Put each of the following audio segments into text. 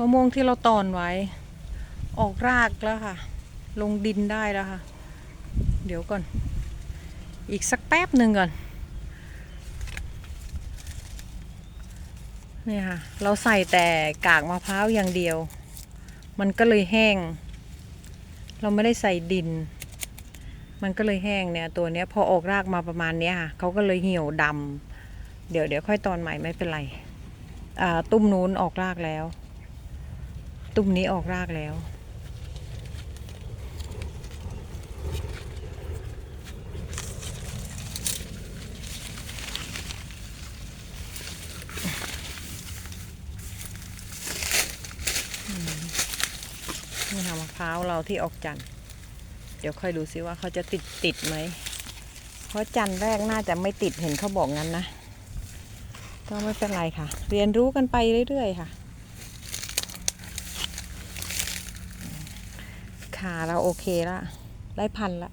มะม่วงที่เราตอนไว้ ออกรากแล้วค่ะ ลงดินได้แล้วค่ะ เดี๋ยวก่อน อีกสักแป๊บหนึ่งก่อนเนี่ยค่ะ เราใส่แต่กากมะพร้าวอย่างเดียว มันก็เลยแห้ง เราไม่ได้ใส่ดิน มันก็เลยแห้งเนี่ย ตัวเนี้ยพอออกรากมาประมาณเนี้ยค่ะเขาก็เลยเหี่ยวดำเดี๋ยวเดี๋ยวค่อยตอนใหม่ไม่เป็นไร อ่า ตุ้มนู้นออกรากแล้ว ตุ้มนี้ออกรากแล้ว นี่ค่ะมะพร้าวเราที่ออกจันทร์เดี๋ยวค่อยดูซิว่าเขาจะติดติดไหม เพราะจันทร์แรกน่าจะไม่ติดเห็นเขาบอกงั้นนะ ก็ไม่เป็นไรค่ะ เรียนรู้กันไปเรื่อยๆค่ะ ขาเราโอเคละได้พันละ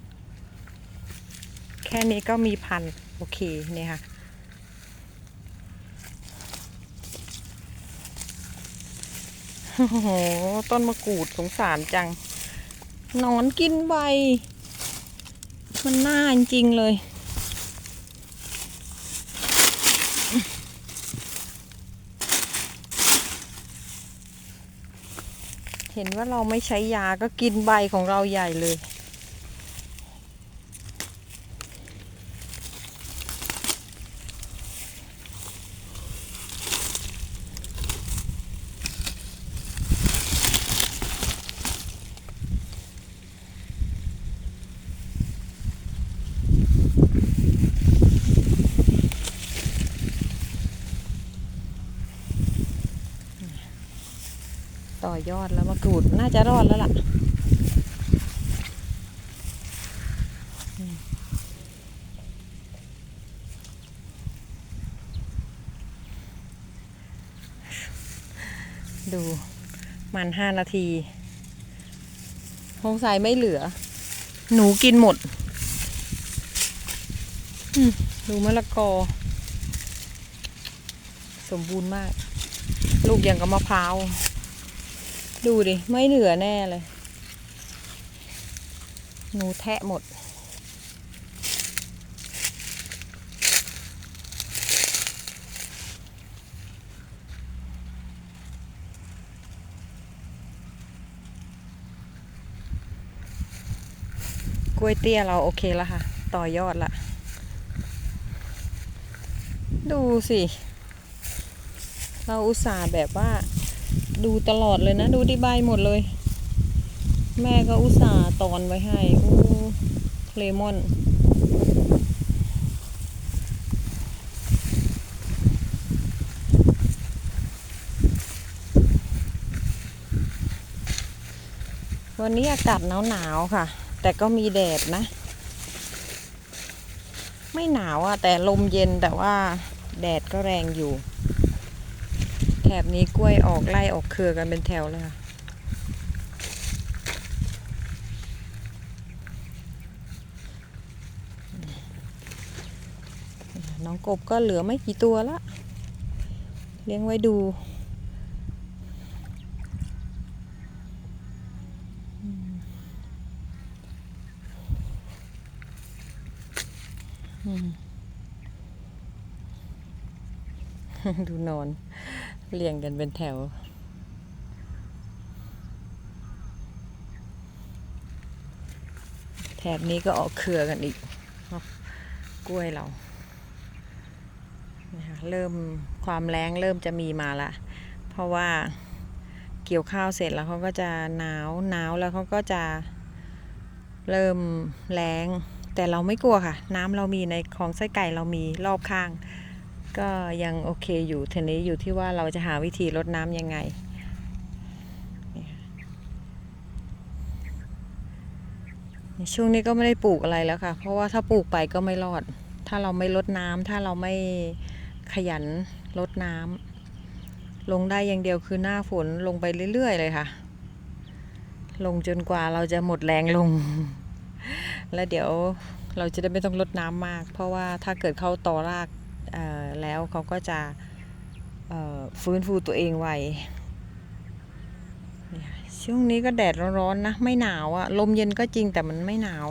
แค่นี้ก็มีพันโอเคเนี่ยค่ะ โอ้โห ต้นมะกรูดสงสารจัง นอนกินใบ มันน่าจริงเลย เห็นว่าเราไม่ใช้ยาก็กินใบของเราใหญ่เลย ยอดแล้วมะกรูดน่าจะรอดแล้วล่ะดูมันห้านาทีสงสัยไม่เหลือ หนูกินหมดมดูมะละกอ สมบูรณ์มาก ลูกอย่างกับมะพร้าว ดูดิ ไม่เหลือแน่เลยหนูแทะหมด กล้วยเตี้ยเราโอเคแล้วค่ะ ต่อยอดละ ดูสิ เราอุตส่าห์แบบว่า ดูตลอดเลยนะ ดูที่ใบหมดเลย แม่ก็อุตส่าห์ตอนไว้ให้โอ้เลมอนวันนี้อากาศหนาวๆค่ะ แต่ก็มีแดดนะ ไม่หนาวอะแต่ลมเย็นแต่ว่าแดดก็แรงอยู่ แถบนี้กล้วยออกไล่ออกเครือกันเป็นแถวเลยค่ะน้องกบก็เหลือไม่กี่ตัวละเลี้ยงไว้ดู ดูนอน เรียงกันเป็นแถว แถบนี้ก็ออกเครือกันอีกกล้วยเราเริ่มความแรงเริ่มจะมีมาละ เพราะว่าเกี่ยวข้าวเสร็จแล้วเขาก็จะหนาวหนาวแล้วเขาก็จะเริ่มแรงแต่เราไม่กลัวค่ะ น้ำเรามีในคลองไส้ไก่เรามีรอบข้าง ก็ยังโอเคอยู่ทีนี้อยู่ที่ว่าเราจะหาวิธีลดน้ำยังไงช่วงนี้ก็ไม่ได้ปลูกอะไรแล้วค่ะ เพราะว่าถ้าปลูกไปก็ไม่รอด ถ้าเราไม่ลดน้ำถ้าเราไม่ขยันลดน้ำลงได้อย่างเดียวคือหน้าฝนลงไปเรื่อยๆเลยค่ะ ลงจนกว่าเราจะหมดแรงลง แล้วเดี๋ยวเราจะได้ไม่ต้องลดน้ำมาก เพราะว่าถ้าเกิดเขาต่อราก แล้วเขาก็จะฟื้นฟูตัวเองไวช่วงนี้ก็แดดร้อนๆนะ ไม่หนาวอะลมเย็นก็จริงแต่มันไม่หนาว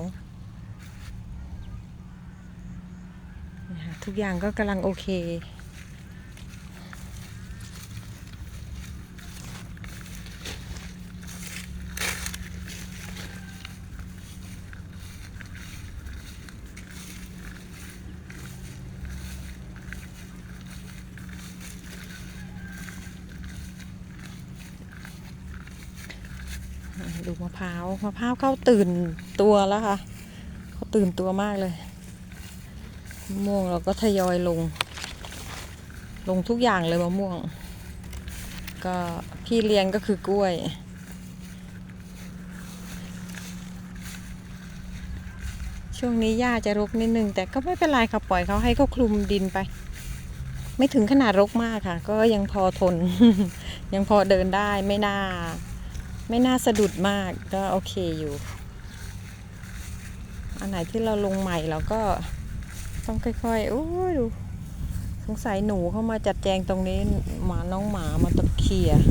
ทุกอย่างก็กำลังโอเค ดูมะพร้าวมะพร้าวเข้าตื่นตัวแล้วค่ะเขาตื่นตัวมากเลยมะม่วงเราก็ทยอยลง ลงทุกอย่างเลยมะม่วง ก็พี่เลี้ยงก็คือกล้วย ช่วงนี้หญ้าจะรกนิดนึง แต่ก็ไม่เป็นไรค่ะปล่อยเขาให้เขาคลุมดินไป ไม่ถึงขนาดรกมากค่ะ ก็ยังพอทน ยังพอเดินได้ไม่น่า ไม่น่าสะดุดมากก็โอเคอยู่ อันไหนที่เราลงใหม่เราก็ต้องค่อยๆโอ้ยดูสงสัยหนูเข้ามาจัดแจงตรงนี้หมาน้องหมามาตะเคียร์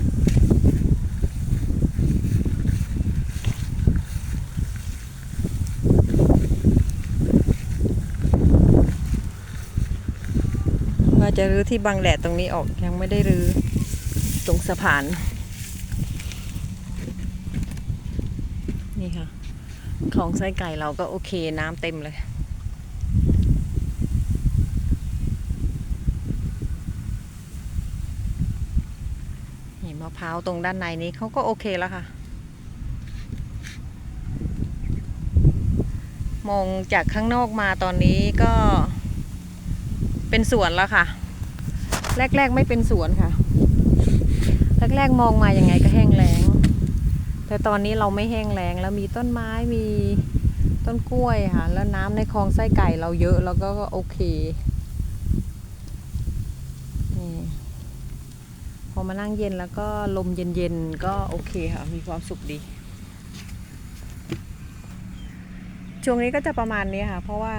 ว่าจะรื้อที่บังแดดตรงนี้ออกยังไม่ได้รื้อตรงสะพาน นี่ค่ะของไส้ไก่เราก็โอเคน้ำเต็มเลยนี่มะพร้าวตรงด้านในนี้เขาก็โอเคแล้วค่ะ มองจากข้างนอกมาตอนนี้ก็เป็นสวนแล้วค่ะ แรก ๆ ไม่เป็นสวนค่ะ แรก ๆ มองมาอยังไง แต่ตอนนี้เราไม่แห้งแล้งแล้วมีต้นไม้มีต้นกล้วยค่ะ แล้วน้ำในคลองไส้ไก่เราเยอะแล้วก็โอเคนี่พอมานั่งเย็นแล้วก็ลมเย็นๆก็โอเคค่ะ มีความสุขดี ช่วงนี้ก็จะประมาณนี้ค่ะ เพราะว่า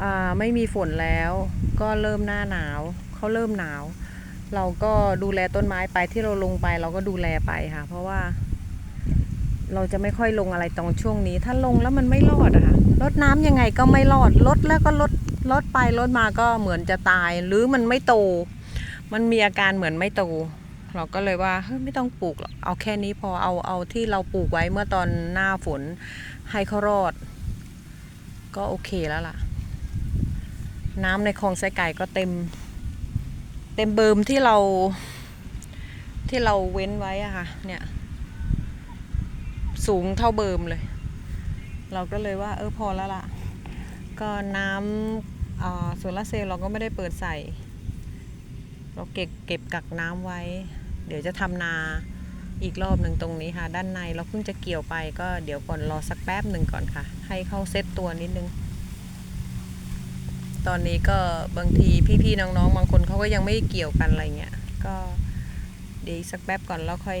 อ่าไม่มีฝนแล้วก็เริ่มหน้าหนาวเขาเริ่มหนาว เราก็ดูแลต้นไม้ไปที่เราลงไปเราก็ดูแลไปค่ะ เพราะว่า เราจะไม่ค่อยลงอะไรตรงช่วงนี้ ถ้าลงแล้วมันไม่รอดอะค่ะลดน้ำยังไงก็ไม่รอดลดแล้วก็ลดลดไปลดมาก็เหมือนจะตาย หรือมันไม่โต มันมีอาการเหมือนไม่โต เราก็เลยว่าเฮ้ยไม่ต้องปลูกหรอกเอาแค่นี้พอเอาเอาที่เราปลูกไว้เมื่อตอนหน้าฝนให้เขารอด ก็โอเคแล้วล่ะ น้ำในคลองไส้ไก่ก็เต็ม เต็มเบิมที่เราที่เราเว้นไว้อะค่ะเนี่ย สูงเท่าเบิมเลย เราก็เลยว่าเออพอแล้วล่ะ ก็น้ำโซลาเซลล์เราก็ไม่ได้เปิดใส่ เราเก็บเก็บกักน้ำไว้ เดี๋ยวจะทำนาอีกรอบหนึ่งตรงนี้ค่ะ ด้านในเราเพิ่งจะเกี่ยวไปก็เดี๋ยวก่อนรอสักแป๊บหนึ่งก่อนค่ะ ให้เข้าเซตตัวนิดนึง ตอนนี้ก็บางทีพี่ๆน้องๆ บางคนเขาก็ยังไม่เกี่ยวกันอะไรเงี้ย ก็เดี๋ยวสักแป๊บก่อนแล้วค่อย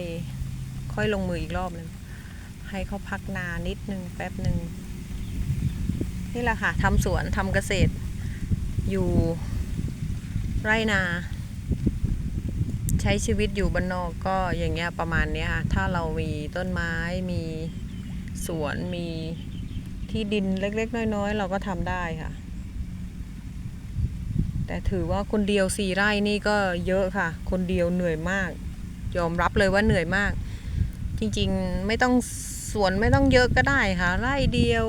ค่อยลงมืออีกรอบหนึ่ง ให้เขาพักนานิดนึงแป๊บหนึ่งนี่แหละค่ะทำสวนทำเกษตร อยู่ไรนา ใช้ชีวิตอยู่บ้านนอกก็อย่างเงี้ยประมาณเนี้ยค่ะ ถ้าเรามีต้นไม้มีสวนมีที่ดินเล็ก ๆ น้อยๆ เราก็ทำได้ค่ะ แต่ถือว่าคนเดียวสี่ไร่นี่ก็เยอะค่ะ คนเดียวเหนื่อยมาก ยอมรับเลยว่าเหนื่อยมาก จริงๆไม่ต้อง สวนไม่ต้องเยอะก็ได้ค่ะ ไร่เดียว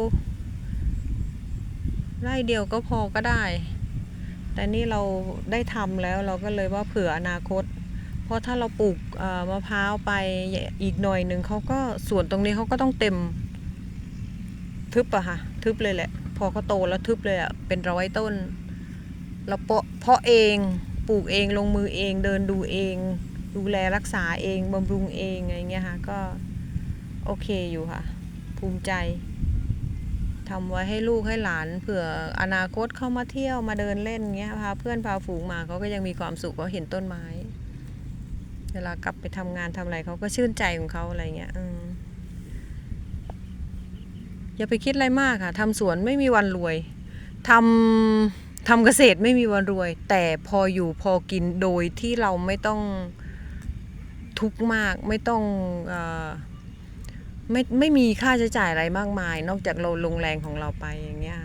ไร่เดียวก็พอก็ได้ แต่นี่เราได้ทำแล้วเราก็เลยว่าเผื่ออนาคต เพราะถ้าเราปลูกมะพร้าวไปอีกหน่อยหนึ่งเขาก็สวนตรงนี้เขาก็ต้องเต็ม ทึบอะค่ะ ทึบเลยแหละ พอเขาโตแล้วทึบเลยอะเป็นร้อยต้น เราเพาะเพาะเองปลูกเองลงมือเองเดินดูเองดูแลรักษาเองบำรุงเองอะไรเงี้ยค่ะก็ โอเคอยู่ค่ะ ภูมิใจทำไว้ให้ลูกให้หลานเผื่ออนาคตเข้ามาเที่ยวมาเดินเล่นเงี้ยพาเพื่อนพาฝูงมาเขาก็ยังมีความสุขเพราะเห็นต้นไม้ เวลากลับไปทำงานทำอะไรเขาก็ชื่นใจของเขาอะไรเงี้ยออย่าไปคิดอะไรมากค่ะทำสวนไม่มีวันรวยทำทำเกษตรไม่มีวันรวย แต่พออยู่พอกินโดยที่เราไม่ต้องทุกข์มากไม่ต้องอ ไม่ไม่มีค่าใช้จ่ายอะไรมากมาย นอกจากเราลงแรงของเราไปอย่างเงี้ย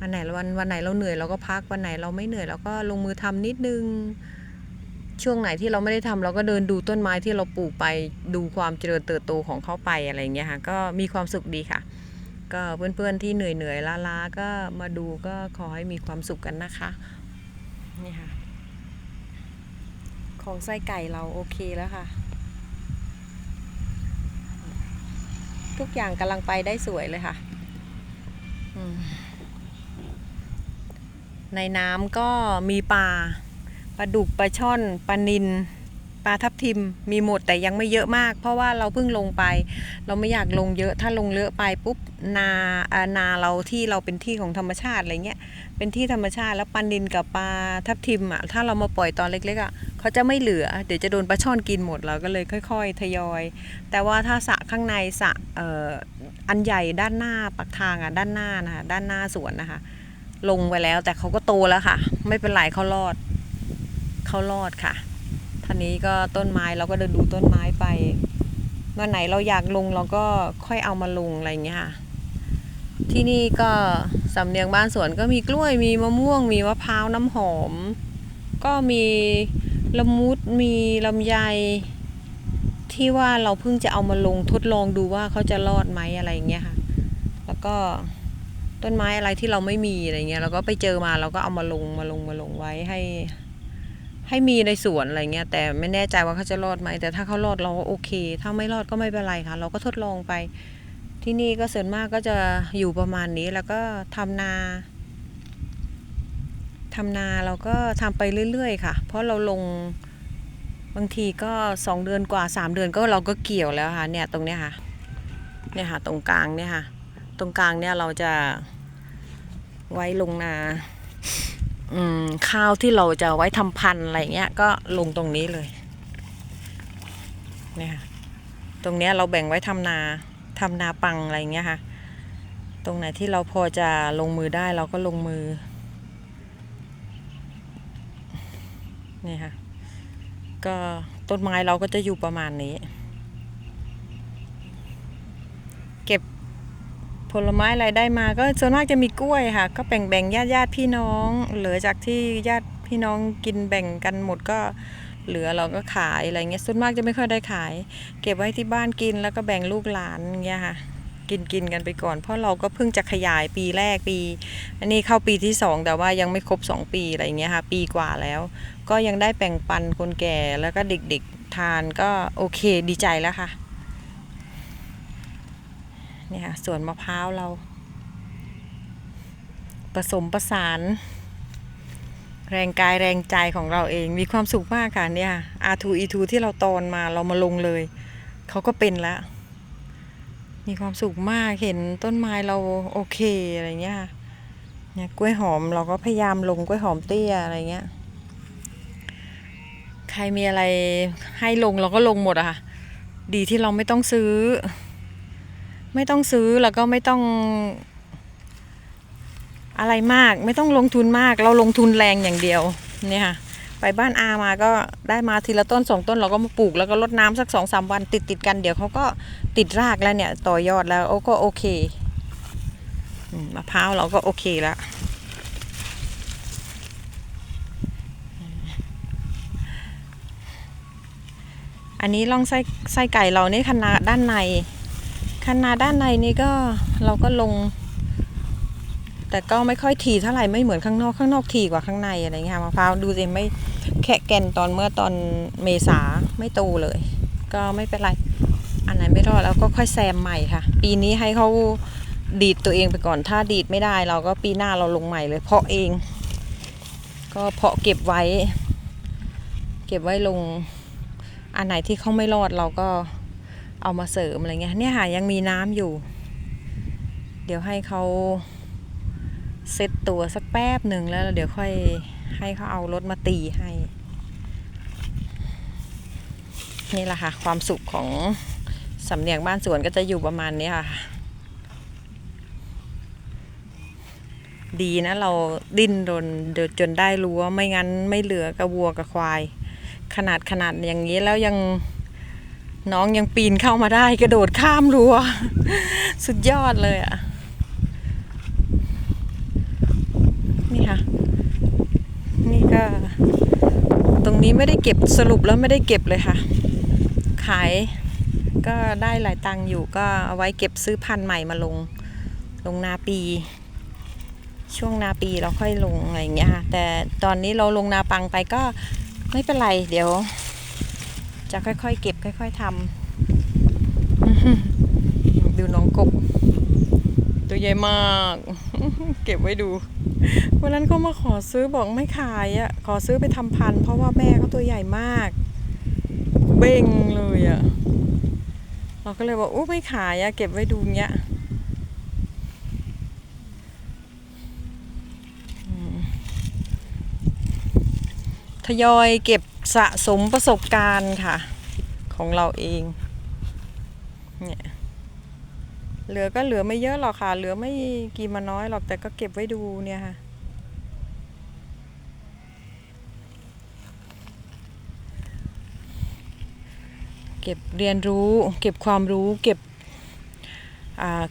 วันไหนวันวันไหนเราเหนื่อยเราก็พักวันไหนเราไม่เหนื่อยเราก็ลงมือทำนิดนึง ช่วงไหนที่เราไม่ได้ทำเราก็เดินดูต้นไม้ที่เราปลูกไปดูความเจริญเติบโตของเขาไปอะไรอย่างเงี้ยค่ะก็มีความสุขดีค่ะ ก็เพื่อนๆที่เหนื่อยเหนื่อยๆล้าๆก็มาดูก็ขอให้มีความสุขกันนะคะนี่ค่ะของไส้ไก่เราโอเคแล้วค่ะ ทุกอย่างกำลังไปได้สวยเลยค่ะ ในน้ำก็มีปลาปลาดุกปลาช่อนปลานิล ปลาทับทิมมีหมดแต่ยังไม่เยอะมาก เพราะว่าเราเพิ่งลงไป เราไม่อยากลงเยอะถ้าลงเยอะไปปุ๊บนานาเราที่เราเป็นที่ของธรรมชาติอะไรเงี้ยเป็นที่ธรรมชาติแล้วปลานินกับปลาทับทิมอะถ้าเรามาปล่อยตอนเล็กๆอะเขาจะไม่เหลือ เดี๋ยวจะโดนปลาช่อนกินหมดเราก็เลยค่อย ๆ ทยอย แต่ว่าถ้าสระข้างในสระเอ่ออันใหญ่ด้านหน้าปักทางอะด้านหน้านะคะด้านหน้าสวนนะคะ ลงไปแล้วแต่เขาก็โตแล้วค่ะ ไม่เป็นไรเขารอดเขารอดค่ะ ท่านี้ก็ต้นไม้เราก็เดินดูต้นไม้ไปวันไหนเราอยากลงเราก็ค่อยเอามาลงอะไรอย่างเงี้ยค่ะที่นี่ก็สำเนียงบ้านสวนก็มีกล้วยมีมะม่วง มีมะพร้าวน้ำหอม ก็มีละมุดมีลำไย ที่ว่าเราเพิ่งจะเอามาลงทดลองดูว่าเขาจะรอดไหมอะไรอย่างเงี้ยค่ะแล้วก็ต้นไม้อะไรที่เราไม่มีอะไรเงี้ยเราก็ไปเจอมาเราก็เอามาลงมาลงมาลงไว้ให้ ให้มีในสวนอะไรเงี้ยแต่ไม่แน่ใจว่าเขาจะรอดไหมแต่ถ้าเขารอดเราก็โอเค ถ้าไม่รอดก็ไม่เป็นไรค่ะ เราก็ทดลองไป ที่นี่ก็ส่วนมากก็จะอยู่ประมาณนี้แล้วก็ทำนาทำนาเราก็ทำไปเรื่อยๆ ค่ะ เพราะเราลงบางทีก็สองเดือนกว่าสามเดือนก็เราก็เกี่ยวแล้วค่ะเนี่ยตรงเนี้ยค่ะเนี่ยค่ะตรงกลางเนี่ยค่ะ ตรงกลางเนี่ยเราจะไว้ลงนา ข้าวที่เราจะไว้ทำพันธุ์อะไรเงี้ย ก็ลงตรงนี้เลยเนี่ยค่ะตรงเนี้ยเราแบ่งไว้ทำนาทำนาปังอะไรเงี้ยค่ะ ตรงไหนที่เราพอจะลงมือได้เราก็ลงมือนี่ค่ะ ก็ต้นไม้เราก็จะอยู่ประมาณนี้ เก็บ ผลไม้อะไรได้มาก็ส่วนมากจะมีกล้วยค่ะ ก็แบ่งแบ่งญาติญาติพี่น้องเหลือจากที่ญาติพี่น้องกินแบ่งกันหมดก็เหลือเราก็ขายอะไรเงี้ยส่วนมากจะไม่ค่อยได้ขาย เก็บไว้ที่บ้านกินแล้วก็แบ่งลูกหลานเงี้ยค่ะกินกินกันไปก่อน เพราะเราก็เพิ่งจะขยายปีแรกปี อันนี้เข้าปีที่สองแต่ว่ายังไม่ครบสองปีอะไรเงี้ยค่ะ ปีกว่าแล้ว ก็ยังได้แบ่งปันคนแก่แล้วก็เด็กๆทานก็โอเคดีใจแล้วค่ะ เนี่ยค่ะสวนมะพร้าวเรา ผสมประสาน แรงกายแรงใจของเราเองมีความสุขมากค่ะเนี่ย R2 E2 ที่เราตอนมาเรามาลงเลย เขาก็เป็นแล้ว มีความสุขมากเห็นต้นไม้เราโอเคอะไรเงี้ยค่ะเนี่ยกล้วยหอมเราก็พยายามลงกล้วยหอมเตี้ยอะไรเงี้ยใครมีอะไรให้ลงเราก็ลงหมดอะค่ะ ดีที่เราไม่ต้องซื้อ ไม่ต้องซื้อแล้วก็ไม่ต้องอะไรมาก ไม่ต้องลงทุนมาก เราลงทุนแรงอย่างเดียวเนี่ยค่ะไปบ้านอามาก็ได้มาทีละต้นสองต้นเราก็มาปลูกแล้วก็รดน้ำสักสองสามวันติดติดกันเดี๋ยวเขาก็ติดรากแล้วเนี่ย ต่อยอดแล้วโอ้ก็โอเคมะพร้าวเราก็โอเคแล้วอันนี้ล่องไส้ไส้ไก่เรานี่คันนาด้านใน คันนาด้านในนี่ก็เราก็ลง แต่ก็ไม่ค่อยถี่เท่าไหร่ไม่เหมือนข้างนอกข้างนอกถี่กว่าข้างในอะไรเงี้ยมะพร้าวดูสิไม่แคะแกนตอนเมื่อตอนเมษาไม่โตเลย ก็ไม่เป็นไร อันไหนไม่รอดแล้วก็ค่อยแซมใหม่ค่ะ ปีนี้ให้เขาดีดตัวเองไปก่อนถ้าดีดไม่ได้ เราก็ปีหน้าเราลงใหม่เลย เพาะเอง ก็เพาะเก็บไว้ เก็บไว้ลง อันไหนที่เขาไม่รอดเราก็ เอามาเสริมอะไรเงี้ยเนี่ยค่ะยังมีน้ำอยู่ เดี๋ยวให้เขาเซตตัวสักแป๊บหนึ่งแล้วเดี๋ยวค่อยให้เขาเอารถมาตีให้ นี่แหละค่ะ ความสุขของสำเนียงบ้านสวนก็จะอยู่ประมาณนี้ค่ะ ดีนะเราดิ้นรนเดินจนได้รู้วไม่งั้นไม่เหลือกับวัวกับควาย ขนาดขนาดอย่างนี้แล้วยัง น้องยังปีนเข้ามาได้กระโดดข้ามรั้ว สุดยอดเลยอะ่ะ นี่ค่ะ นี่ก็ ตรงนี้ไม่ได้เก็บสรุปแล้วไม่ได้เก็บเลยค่ะ ขายก็ได้หลายตังค์อยู่ก็เอาไว้เก็บซื้อพันธุ์ใหม่มาลง ลงนาปี ช่วงนาปีเราค่อยลงอะไรอย่างเงี้ยค่ะ แต่ตอนนี้เราลงนาปังไปก็ไม่เป็นไรเดี๋ยว จะค่อยๆ เก็บค่อย ๆทำอื้อหือดูน้องกบ ตัวใหญ่มาก เก็บไว้ดู วันนั้นเขามาขอซื้อบอกไม่ขายอะ่ะ ขอซื้อไปทำพันธุ์เพราะว่าแม่เขาตัวใหญ่มาก เบ้งเลยอะ่ะ เราก็เลยบอกอู้ไม่ขายอะ่ะ เก็บไว้ดูเงี้ยอืมทยอยเก็บ สะสมประสบการณ์ค่ะ ของเราเองเนี่ยเหลือก็เหลือไม่เยอะหรอกค่ะ เหลือไม่กี่มาน้อยหรอกแต่ก็เก็บไว้ดูเนี่ยค่ะเก็บเรียนรู้ เก็บความรู้เก็บ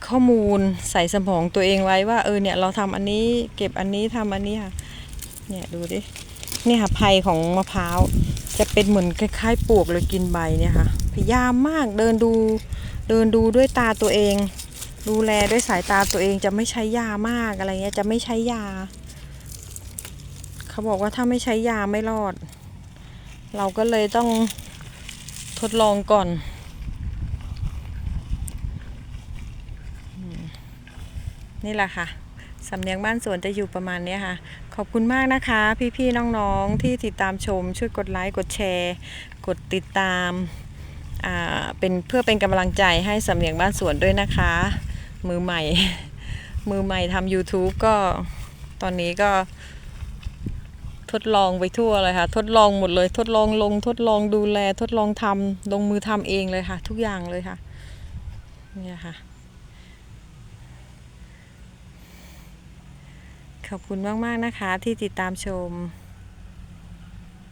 ข้อมูลใส่สมองตัวเองไว้ว่า เออเนี่ยเราทำอันนี้ เก็บอันนี้ทำอันนี้ค่ะ เนี่ยดูดิ เนี่ยค่ะภัยของมะพร้าวจะเป็นเหมือนคล้ายๆปลวกเลยกินใบเนี่ยค่ะ พยายามมากเดินดูเดินดูด้วยตาตัวเอง ดูแลด้วยสายตาตัวเองจะไม่ใช้ยามากอะไรเงี้ยจะไม่ใช้ยา เขาบอกว่าถ้าไม่ใช้ยาไม่รอด เราก็เลยต้องทดลองก่อนนี่แหละค่ะ สำเนียงบ้านสวนจะอยู่ประมาณนี้ค่ะ ขอบคุณมากนะคะ พี่ๆน้องๆที่ติดตามชม ช่วยกดไลค์กดแชร์ กดติดตามอ่าเป็นเพื่อเป็นกำลังใจให้สำเนียงบ้านสวนด้วยนะคะ มือใหม่ มือใหม่ทำ YouTube ก็ตอนนี้ก็ ทดลองไปทั่วเลยค่ะ ทดลองหมดเลย ทดลองลง ทดลองดูแล ทดลองทำลงมือทำเองเลยค่ะ ทุกอย่างเลยค่ะ เนี่ยค่ะ ขอบคุณมาก ๆ นะคะที่ติดตามชม